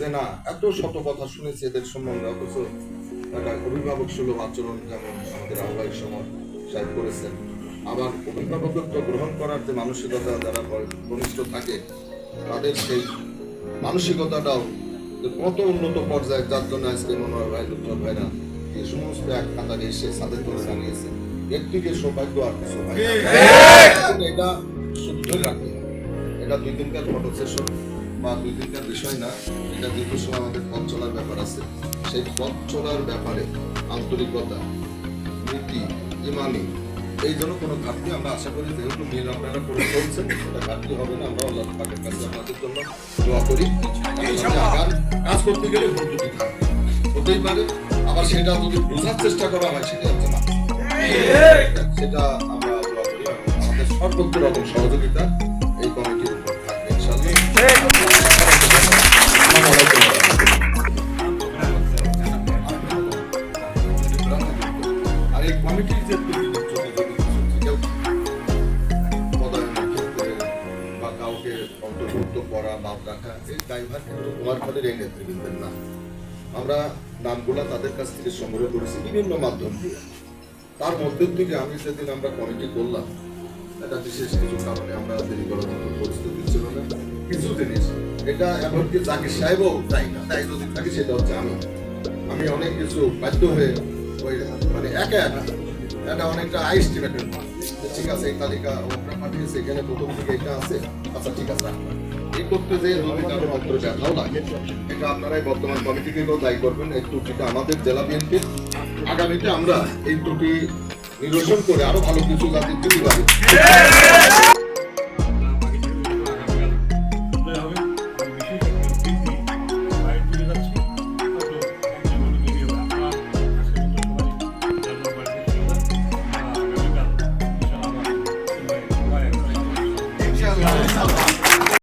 যে না এত শত কথা শুনেছি এদের সম্বন্ধে অথচ একটা অভিভাবক সুলভ আচরণ যেমন আমাদের আহ্বায়ক সমর সাহেব করেছেন আবার অভিভাবকত্ব গ্রহণ করার যে মানসিকতা যারা ঘনিষ্ঠ থাকে তাদের সেই মানসিকতাটাও কত উন্নত পর্যায়ে যার জন্য আজকে মনোহর ভাই লুৎফর ভাইরা এই সমস্ত এক কাতারে এসে সাথে করে জানিয়েছে এর থেকে সৌভাগ্য আর কিছু এটা শুদ্ধ রাখতে হবে। এটা দুই দিনকার ফটো সেশন। বা দুই দিনকার বিষয় না এটা দীর্ঘ সময় আমাদের পথ চলার ব্যাপার আছে। সেই পথ চলার ব্যাপারে আন্তরিকতা নীতি ইমানি এই জন্য কোনো ঘাটতি আমরা আশা করি যেহেতু মিল আপনারা করে চলছেন এটা ঘাটতি হবে না আমরা আল্লাহ পাকের কাছে আপনাদের জন্য দোয়া করি। আগাম কাজ করতে গেলে ভুল ত্রুটি থাকবে হতেই পারে আবার সেটা যদি বোঝার চেষ্টা করা হয় সেটা হচ্ছে না। সেটা আমরা দোয়া করি আমাদের সর্বোচ্চ রকম সহযোগিতা এই কমিটির উপর থাকবে ইনশাআল্লাহ। বা কাউকে অন্তর্ভুক্ত করা বাদ রাখা এই ড্রাইভার কিন্তু তোমার ফলের এই নেতৃবৃন্দের না আমরা নামগুলা তাদের কাছ থেকে সংগ্রহ করেছি বিভিন্ন মাধ্যম দিয়ে তার মধ্যে থেকে আমি সেদিন আমরা কমিটি করলাম এটা বিশেষ কিছু কারণে আমরা দেরি করার মতো পরিস্থিতি ছিল না কিছু জিনিস এটা এমনকি যাকে সাহেবও তাই না তাই যদি থাকে সেটা হচ্ছে আমি আমি অনেক কিছু বাধ্য হয়ে ওই মানে একা একা এটা অনেকটা আইস্টিমেটেড ঠিক আছে, এই তালিকা ওটা পাঠিয়েছে এখানে প্রথম থেকে এটা আছে। আচ্ছা ঠিক আছে এই করতে যে এটা আপনারাই বর্তমান কমিটিকেও দায়ী করবেন। এই ত্রুটিটা আমাদের জেলা বিএনপির। আগামীতে আমরা এই ত্রুটি নিরসন করে আরও ভালো কিছু জাতির তৈরি